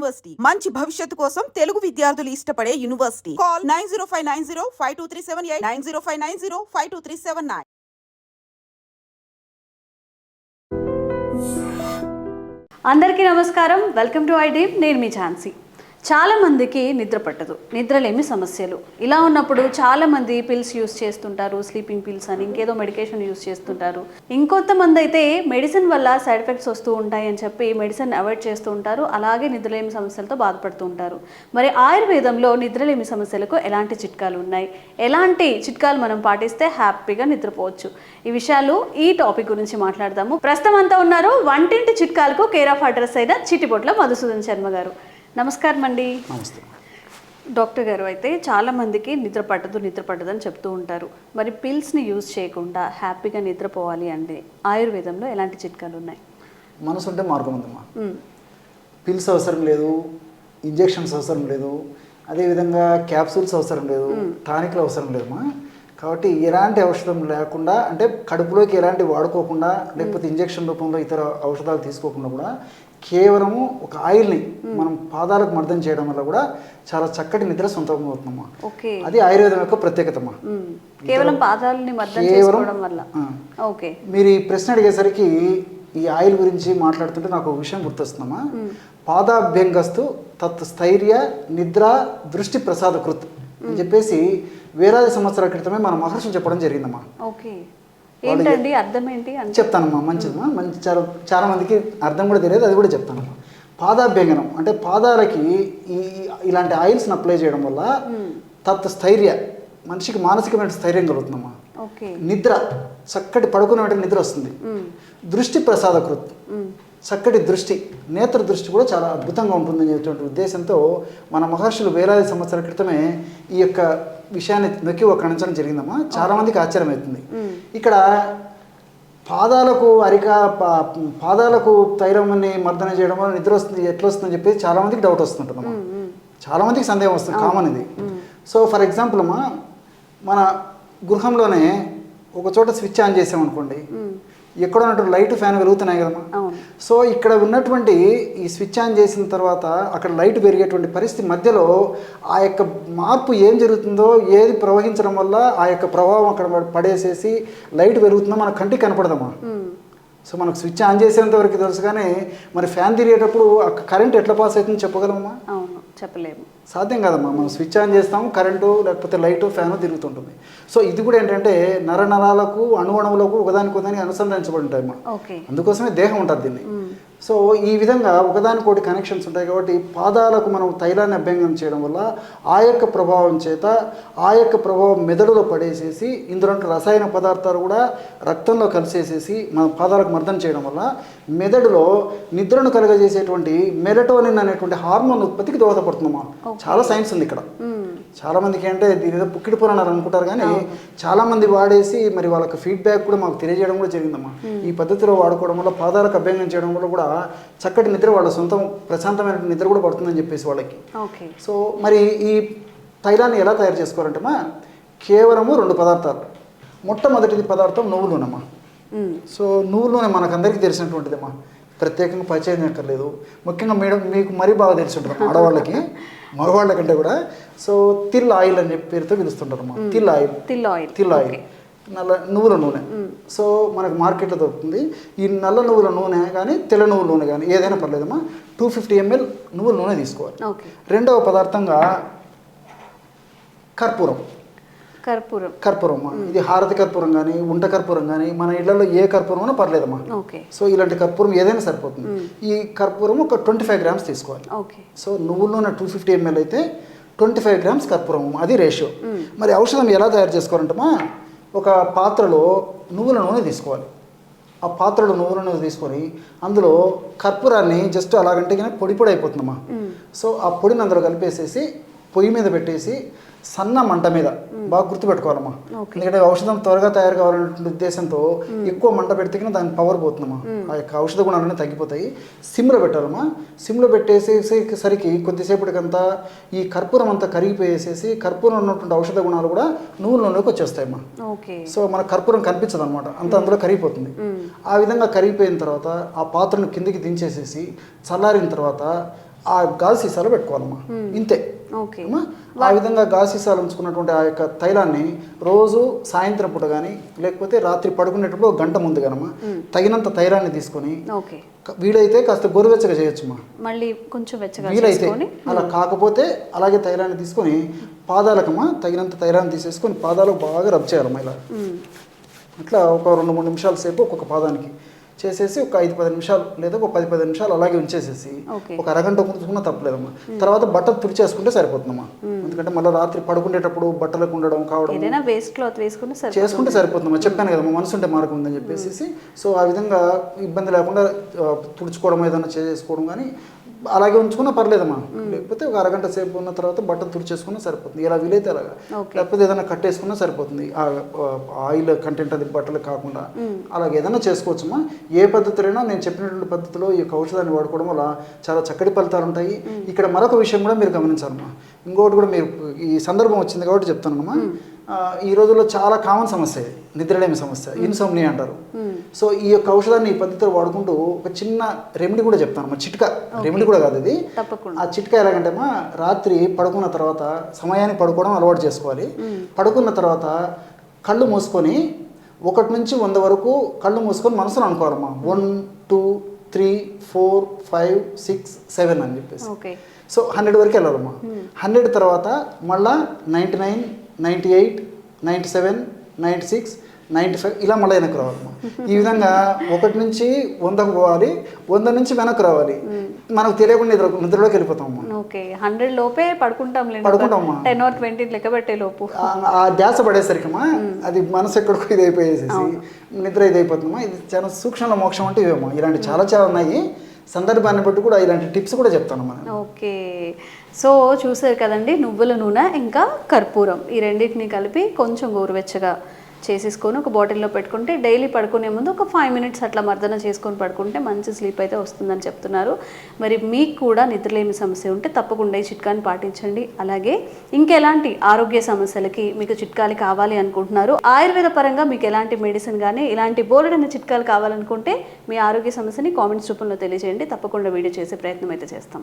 University. మంచి భవిష్యత్తు కోసం తెలుగు విద్యార్థులు ఇష్టపడే university. Call nine zero five nine zero five two three seven eight nine zero five nine zero five two three seven nine. అందరికీ నమస్కారం. Welcome to I deem నేను మీ ఝాన్సీ. చాలా మందికి నిద్ర పట్టదు. నిద్రలేమి సమస్యలు. ఇలా ఉన్నప్పుడు చాలామంది పిల్స్ యూస్ చేస్తుంటారు. స్లీపింగ్ పిల్స్ అని ఇంకేదో మెడికేషన్ యూస్ చేస్తుంటారు. ఇంకొంతమంది అయితే మెడిసిన్ వల్ల సైడ్ ఎఫెక్ట్స్ వస్తూ ఉంటాయి అని చెప్పి మెడిసిన్ అవాయిడ్ చేస్తూ ఉంటారు. అలాగే నిద్రలేమి సమస్యలతో బాధపడుతూ ఉంటారు. మరి ఆయుర్వేదంలో నిద్రలేమి సమస్యలకు ఎలాంటి చిట్కాలు ఉన్నాయి? ఎలాంటి చిట్కాలు మనం పాటిస్తే హ్యాపీగా నిద్రపోవచ్చు? ఈ విషయాలు ఈ టాపిక్ గురించి మాట్లాడదాము. ప్రస్తుతం అంతా ఉన్నారు వంటింటి చిట్కాలకు కేర్ ఆఫ్ అడ్రస్ అయిన చిట్టిపొట్ల మధుసూదన్ శర్మ గారు. నమస్కారం అండి నమస్తే. డాక్టర్ గారు అయితే చాలా మందికి నిద్ర పట్టదు నిద్ర పట్టదు అని చెప్తూ ఉంటారు. మరి పిల్స్ని యూజ్ చేయకుండా హ్యాపీగా నిద్రపోవాలి అంటే ఆయుర్వేదంలో ఎలాంటి చిట్కాలు ఉన్నాయి? మనసు ఉంటే మార్గం ఉందమ్మా మ్మ్. పిల్స్ అవసరం లేదు ఇంజెక్షన్స్ అవసరం లేదు అదేవిధంగా క్యాప్సూల్స్ అవసరం లేదు టానిక్లు అవసరం లేదమ్మా కాబట్టి ఎలాంటి ఔషధం లేకుండా అంటే కడుపులోకి ఎలాంటి వాడుకోకుండా లేకపోతే ఇంజెక్షన్ రూపంలో ఇతర ఔషధాలు తీసుకోకుండా కూడా కేవలము ఒక ఆయిల్ని మనం పాదాలకు మర్దం చేయడం వల్ల కూడా చాలా చక్కటి నిద్ర సొంతం అవుతుందమ్మా అది ఆయుర్వేదం యొక్క ప్రత్యేకతమ్మా. మ్మ్. కేవలం పాదాలని కేవలం- వల్ల. ఓకే. మీరు ఈ ప్రశ్న అడిగేసరికి ఈ ఆయిల్ గురించి మాట్లాడుతుంటే నాకు ఒక విషయం గుర్తొస్తుందమ్మా. పాదాభ్యంగస్తు తత్ స్థైర్య నిద్ర దృష్టి ప్రసాద కృత్ అని చెప్పేసి వేలాది సంవత్సరాల క్రితమే మన మహర్షులు చెప్పడం జరిగిందమ్మా. ఏంటండి? అర్థం ఏంటి చెప్తానమ్మా మంచిదమ్మా మంచి చాలా చాలా మందికి అర్థం కూడా తెలియదు అది కూడా చెప్తానమ్మా పాదాభ్యంగనం అంటే పాదాలకి ఈ ఇలాంటి ఆయిల్స్ని అప్లై చేయడం వల్ల తత్ స్థైర్య మనిషికి మానసికమైన స్థైర్యం కలుగుతుందమ్మా. నిద్ర చక్కటి పడుకునే వెంటనే నిద్ర వస్తుంది. దృష్టి ప్రసాదకృత్. చక్కటి దృష్టి నేత్ర దృష్టి కూడా చాలా అద్భుతంగా ఉంటుందనేటువంటి ఉద్దేశంతో మన మహర్షులు వేలాది సంవత్సరాల క్రితమే ఈ యొక్క విషయాన్ని నొక్కి ఒక్కడించడం జరిగిందమ్మా. చాలా మందికి ఆశ్చర్యం అవుతుంది ఇక్కడ పాదాలకు అరిక పాదాలకు తైలమని మర్దన చేయడం వల్ల నిద్ర వస్తుంది ఎట్లా వస్తుందని చెప్పి చాలా మందికి డౌట్ వస్తుంటుందమ్మా. చాలా మందికి సందేహం వస్తుంది కామన్ ఇది. సో ఫర్ ఎగ్జాంపుల్ అమ్మా మన గృహంలోనే ఒక చోట స్విచ్ ఆన్ చేసామనుకోండి. ఎక్కడ ఉన్నటువంటి లైట్ ఫ్యాన్ వెలుగుతున్నాయి కదమ్మా. సో ఇక్కడ ఉన్నటువంటి ఈ స్విచ్ ఆన్ చేసిన తర్వాత అక్కడ లైట్ పెరిగేటువంటి పరిస్థితి మధ్యలో ఆ యొక్క మార్పు ఏం జరుగుతుందో ఏది ప్రవహించడం వల్ల ఆ యొక్క ప్రభావం అక్కడ పడేసేసి లైట్ పెరుగుతుందో మన కంటికి కనపడదమ్మా. మ్మ్. సో మనకు స్విచ్ ఆన్ చేసేంత వరకు తెలుసు కానీ మరి ఫ్యాన్ తిరిగేటప్పుడు కరెంట్ ఎట్లా పాస్ అవుతుందో చెప్పగలమమ్మా? అవును చెప్పలేము. సాధ్యం కాదమ్మా మనం స్విచ్ ఆన్ చేస్తాము కరెంటు లేకపోతే లైటు ఫ్యాను తిరుగుతుంటుంది. సో ఇది కూడా ఏంటంటే నరనరాలకు అణువణువులకు ఒకదానికి ఒకదానికి అనుసంధానించబడి ఉంటాయమ్మా. ఓకే. అందుకోసమే దేహం ఉంటుంది దీన్ని. సో ఈ విధంగా ఒకదానికోటి కనెక్షన్స్ ఉంటాయి కాబట్టి పాదాలకు మనం తైలాన్ని అభ్యంగం చేయడం వల్ల ఆ యొక్క ప్రభావం చేత ఆ యొక్క ప్రభావం మెదడులో పడేసేసి ఇందులో రసాయన పదార్థాలు కూడా రక్తంలో కలిసేసేసి మన పాదాలకు మర్దన చేయడం వల్ల మెదడులో నిద్రను కలుగజేసేటువంటి మెలటోనిన్ అనేటువంటి హార్మోన్ ఉత్పత్తికి దోహదపడుతుందమ్మా. చాలా సైన్స్ ఉంది ఇక్కడ. మ్మ్. చాలా మందికి అంటే దీని ఏదో పుక్కిడి పురాణాలు అనుకుంటారు కానీ చాలా మంది వాడేసి మరి వాళ్ళకి ఫీడ్బ్యాక్ కూడా మాకు తెలియజేయడం కూడా జరిగిందమ్మా. ఈ పద్ధతిలో వాడుకోవడం వల్ల పాదాలకు అభ్యంగం చేయడం వల్ల కూడా చక్కటి నిద్ర వాళ్ళ సొంతం ప్రశాంతమైన నిద్ర కూడా పడుతుందని చెప్పేసి వాళ్ళకి. ఓకే. సో మరి ఈ తైలాన్ని ఎలా తయారు చేసుకోవాలంటేమా కేవలము రెండు పదార్థాలు. మొట్టమొదటిది పదార్థం నువ్వు నూనెమ్మా మ్మ్. సో నువ్వు నూనె మనకందరికీ తెలిసినటువంటిదమ్మా ప్రత్యేకంగా పరిచయం అక్కర్లేదు ముఖ్యంగా మేడం మీకు మరీ బాగా తెలిసి ఉంటుంది ఆడవాళ్ళకి మగవాళ్ళ కంటే కూడా. సో తిల్ ఆయిల్ అని పేరుతో పిలుస్తుంటారమ్మా til oil. Til oil. Til oil. నల్ల నువ్వుల నూనె. సో మనకు మార్కెట్లో దొరుకుతుంది. ఈ నల్ల నువ్వుల నూనె కానీ తెల్ల నువ్వుల నూనె కానీ ఏదైనా పర్లేదమ్మా. టూ ఫిఫ్టీ ఎంఎల్ నువ్వుల నూనె తీసుకోవాలి. రెండవ పదార్థంగా కర్పూరం. కర్పూరం. కర్పూరమ్మా ఇది హారతి కర్పూరం కానీ ఉంట కర్పూరం కానీ మన ఇళ్ళలో ఏ కర్పూరం అయినా పర్లేదమ్మా. ఓకే. సో ఇలాంటి కర్పూరం ఏదైనా సరిపోతుంది. ఈ కర్పూరం ఒక ట్వంటీ ఫైవ్ గ్రామ్స్ తీసుకోవాలి. ఓకే. సో నువ్వుల నూనె టూ ఫిఫ్టీ ఎంఎల్ అయితే ట్వంటీ ఫైవ్ గ్రామ్స్ కర్పూరం అది రేషియో మరి ఔషధం ఎలా తయారు చేసుకోవాలంటమా ఒక పాత్రలో నువ్వుల నూనె తీసుకోవాలి. ఆ పాత్రలో నువ్వుల నూనె తీసుకొని అందులో కర్పూరాన్ని జస్ట్ అలాగంటే కానీ పొడి పొడి అయిపోతుందమ్మా. సో ఆ పొడిని అందులో కలిపేసేసి పొయ్యి మీద పెట్టేసి సన్న మంట మీద. బాగా గుర్తుపెట్టుకోవాలమ్మా. ఎందుకంటే ఔషధం త్వరగా తయారు కావాలనే ఉద్దేశంతో ఎక్కువ మంట పెడితే కన్నా దాని పవర్ పోతుందమ్మా ఆ యొక్క ఔషధ గుణాలన్నీ తగ్గిపోతాయి. సిమ్లో పెట్టాలమ్మా. సిమ్లో పెట్టేసేసి సరికి కొద్దిసేపటికంతా ఈ కర్పూరం అంతా కరిగిపోయేసేసి కర్పూరం ఉన్నటువంటి ఔషధ గుణాలు కూడా నువ్వుల నూనెలోకి వచ్చేస్తాయమ్మా. సో మన కర్పూరం కనిపించదు అనమాట అంత అందులో కరిగిపోతుంది. ఆ విధంగా కరిగిపోయిన తర్వాత ఆ పాత్రను కిందికి దించేసేసి చల్లారిన తర్వాత ఆ గాజు సీసాలో పెట్టుకోవాలమ్మా. ఇంతే. అమ్మా ఆ విధంగా గాజు సీసాలు ఉంచుకున్నటువంటి ఆ యొక్క తైలాన్ని రోజు సాయంత్రం పూట కానీ లేకపోతే రాత్రి పడుకునేటప్పుడు గంట ముందు కానమ్మా తగినంత తైలాన్ని తీసుకొని వీలైతే కాస్త గోరువెచ్చగా చేయొచ్చుమా మళ్ళీ కొంచెం వెచ్చగా వీలైతే అలా కాకపోతే అలాగే తైలాన్ని తీసుకొని పాదాలకమ్మా తగినంత తైలాన్ని తీసేసుకొని పాదాలకు బాగా రబ్ చేయాలమ్మా ఇలా. అట్లా ఒక రెండు మూడు నిమిషాల సేపు ఒక్కొక్క పాదానికి. చేసేసి ఒక ఐదు పది నిమిషాలు లేదా ఒక పది పది నిమిషాలు అలాగే ఉంచేసేసి. ఒక అరగంట ఉంచుకున్నా తప్పలేదమ్మా. తర్వాత బట్టలు తుడిచేసుకుంటే సరిపోతుందమ్మా. ఎందుకంటే మళ్ళీ రాత్రి పడుకునేటప్పుడు బట్టలకు ఉండడం కావడం వేస్ట్ క్లాత్ చేసుకుంటే సరిపోతుందమ్మా. చెప్పాను కదమ్మా మనసు ఉంటే మార్గం ఉందని చెప్పేసి సో ఆ విధంగా ఇబ్బంది లేకుండా తుడుచుకోవడం ఏదైనా చేసుకోవడం కానీ అలాగే ఉంచుకున్నా పర్లేదమ్మా లేకపోతే ఒక అరగంట సేపు ఉన్న తర్వాత బట్టలు తుడిచేసుకున్నా సరిపోతుంది. ఇలా వీలైతే అలాగా. లేకపోతే ఏదైనా కట్టేసుకున్నా సరిపోతుంది. ఆయిల్ కంటెంట్ అది బట్టలు కాకుండా. అలాగే ఏదైనా చేసుకోవచ్చమ్మా ఏ పద్ధతిలో నేను చెప్పినటువంటి పద్ధతిలో ఈ యొక్క ఔషధాన్ని వాడుకోవడం వల్ల చాలా చక్కటి ఫలితాలు ఉంటాయి. ఇక్కడ మరొక విషయం కూడా మీరు గమనించాలమ్మా. ఇంకోటి కూడా మీరు ఈ సందర్భం వచ్చింది కాబట్టి చెప్తానమ్మా ఈ రోజుల్లో చాలా కామన్ సమస్య ఇది. నిద్రలేమి సమస్య. ఇన్సోమ్ని అంటారు. సో ఈ యొక్క ఔషధాన్ని ఈ పద్ధతిలో వాడుకుంటూ ఒక చిన్న రెమెడీ కూడా చెప్తాను మా చిట్కా. రెమెడీ కూడా కాదు ఇది. ఆ చిట్కా ఎలాగంటే అమ్మా రాత్రి పడుకున్న తర్వాత సమయానికి పడుకోవడం అలవాటు చేసుకోవాలి. పడుకున్న తర్వాత కళ్ళు మూసుకొని ఒకటి నుంచి వంద వరకు కళ్ళు మూసుకొని మనసులో అనుకోవాలమ్మా. One two three four five six seven అని చెప్పేసి. ఓకే. సో హండ్రెడ్ వరకు వెళ్ళాలమ్మా. హండ్రెడ్ తర్వాత మళ్ళా ninety nine ninety eight ninety seven ninety six ninety five ఇలా మళ్ళీ వెనక్కి రావాలమ్మా ఈ విధంగా ఒకటి నుంచి వందకు పోవాలి వంద నుంచి వెనక్కి రావాలి. మనకు తెలియకుండా నిద్ర నిద్రలోకి వెళ్ళిపోతామమ్మా ఓకే హండ్రెడ్ లోపే పడుకుంటాం పడుకుంటామమ్మా. టెన్ ఆర్ ట్వంటీ లెక్క పెట్టే లోపు. ఆ- ఆ ధ్యాస పడేసరికమ్మా అది మనసు ఎక్కడికో ఇది అయిపోయేసేసి నిద్ర ఇది అయిపోతుందమ్మా ఇది చాలా సూక్ష్మ మోక్షం అంటే ఇవేమో. ఇలాంటి చాలా చాలా ఉన్నాయి. సందర్భాన్ని బట్టి కూడా ఇలాంటి టిప్స్ కూడా చెప్తాను మనం. ఓకే. సో చూసారు కదండి నువ్వుల నూనె ఇంకా కర్పూరం. ఈ రెండింటిని కలిపి కొంచెం గోరువెచ్చగా చేసేసుకొని ఒక బాటిల్లో పెట్టుకుంటే డైలీ పడుకునే ముందు ఒక ఫైవ్ మినిట్స్ అట్లా మర్దన చేసుకొని పడుకుంటే మంచి స్లీప్ అయితే వస్తుందని చెప్తున్నారు. మరి మీకు కూడా నిద్రలేమి సమస్య ఉంటే తప్పకుండా ఈ చిట్కాని పాటించండి. అలాగే ఇంకెలాంటి ఆరోగ్య సమస్యలకి మీకు చిట్కాలు కావాలి అనుకుంటున్నారు ఆయుర్వేద పరంగా మీకు ఎలాంటి మెడిసిన్ కానీ ఇలాంటి బోలెడైన చిట్కాలు కావాలనుకుంటే మీ ఆరోగ్య సమస్యని కామెంట్స్ రూపంలో తెలియజేయండి. తప్పకుండా వీడియో చేసే ప్రయత్నం అయితే చేస్తాం.